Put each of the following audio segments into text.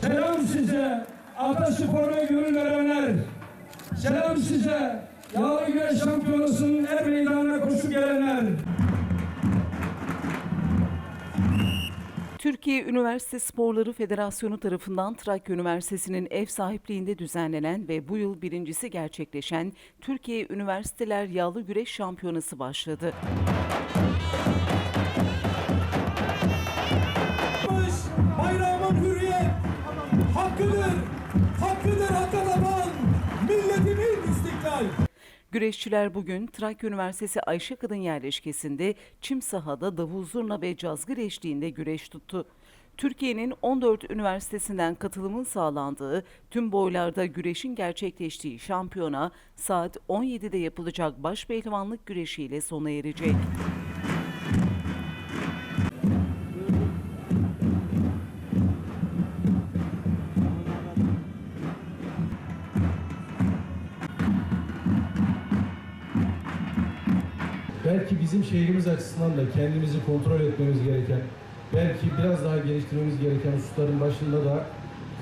Selam size Ataspor'a gönül verenler. Selam size Yağlı Güreş Şampiyonası'nın er meydanına koşu gelenler. Türkiye Üniversite Sporları Federasyonu tarafından Trakya Üniversitesi'nin ev sahipliğinde düzenlenen ve bu yıl birincisi gerçekleşen Türkiye Üniversiteler Yağlı Güreş Şampiyonası başladı. Bayrağımın Güreşçiler bugün Trakya Üniversitesi Ayşe Kadın Yerleşkesi'nde çim sahada davul zurna ve cazgır eşliğinde güreş tuttu. Türkiye'nin 14 üniversitesinden katılımın sağlandığı, tüm boylarda güreşin gerçekleştiği şampiyona saat 17'de yapılacak başpehlivanlık güreşiyle sona erecek. Belki bizim şehrimiz açısından da kendimizi kontrol etmemiz gereken, belki biraz daha geliştirmemiz gereken hususların başında da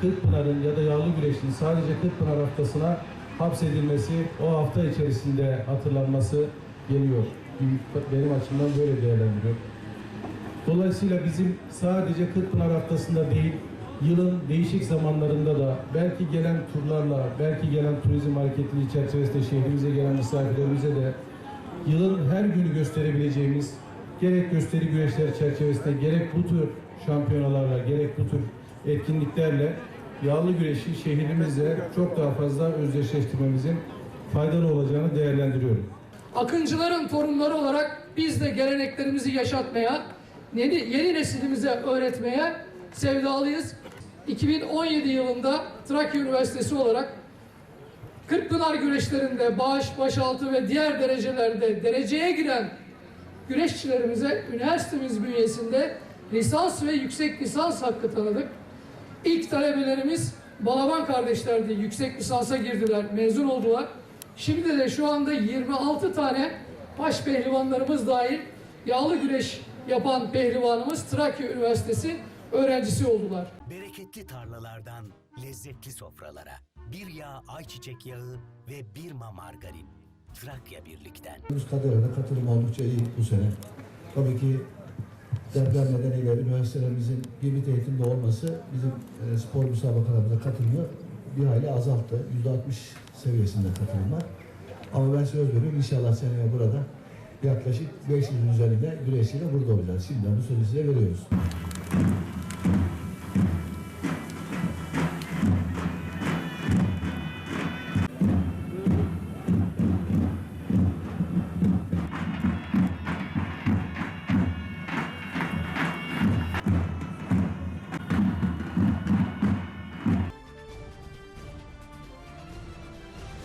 Kırkpınar'ın ya da Yağlı Güreş'in sadece Kırkpınar haftasına hapsedilmesi, o hafta içerisinde hatırlanması geliyor. Benim açımdan böyle değerlendiriyorum. Dolayısıyla bizim sadece Kırkpınar haftasında değil, yılın değişik zamanlarında da belki gelen turlarla, belki gelen turizm hareketliği çerçevesinde şehrimize gelen misafirlerimize de yılın her günü gösterebileceğimiz gerek gösteri güreşleri çerçevesinde gerek bu tür şampiyonalarla gerek bu tür etkinliklerle yağlı güreşi şehrimizle çok daha fazla özdeşleştirmemizin faydalı olacağını değerlendiriyorum. Akıncıların torunları olarak biz de geleneklerimizi yaşatmaya, yeni, yeni neslimize öğretmeye sevdalıyız. 2017 yılında Trakya Üniversitesi olarak Kırkpınar güreşlerinde baş, başaltı ve diğer derecelerde dereceye giren güreşçilerimize üniversitemiz bünyesinde lisans ve yüksek lisans hakkı tanıdık. İlk talebelerimiz Balaban kardeşlerdi. Yüksek lisansa girdiler, mezun oldular. Şimdi de şu anda 26 tane baş pehlivanlarımız dahil yağlı güreş yapan pehlivanımız Trakya Üniversitesi öğrencisi oldular. Bereketli tarlalardan lezzetli sofralara. Bir yağ ayçiçek yağı ve bir ma margarin. Trakya Birlik'ten. Müstadara'da katılım oldukça iyi bu sene. Tabii ki deprem nedeniyle üniversitelerimizin gemi eğitimde olması bizim e, spor müsabakalarımıza katılımı bir hayli azalttı. %60 seviyesinde katılım var. Ama ben söz veriyorum inşallah seneye burada yaklaşık 500'ün üzerinde güreşçiyle burada olacağız. Şimdiden bu sözü size veriyoruz.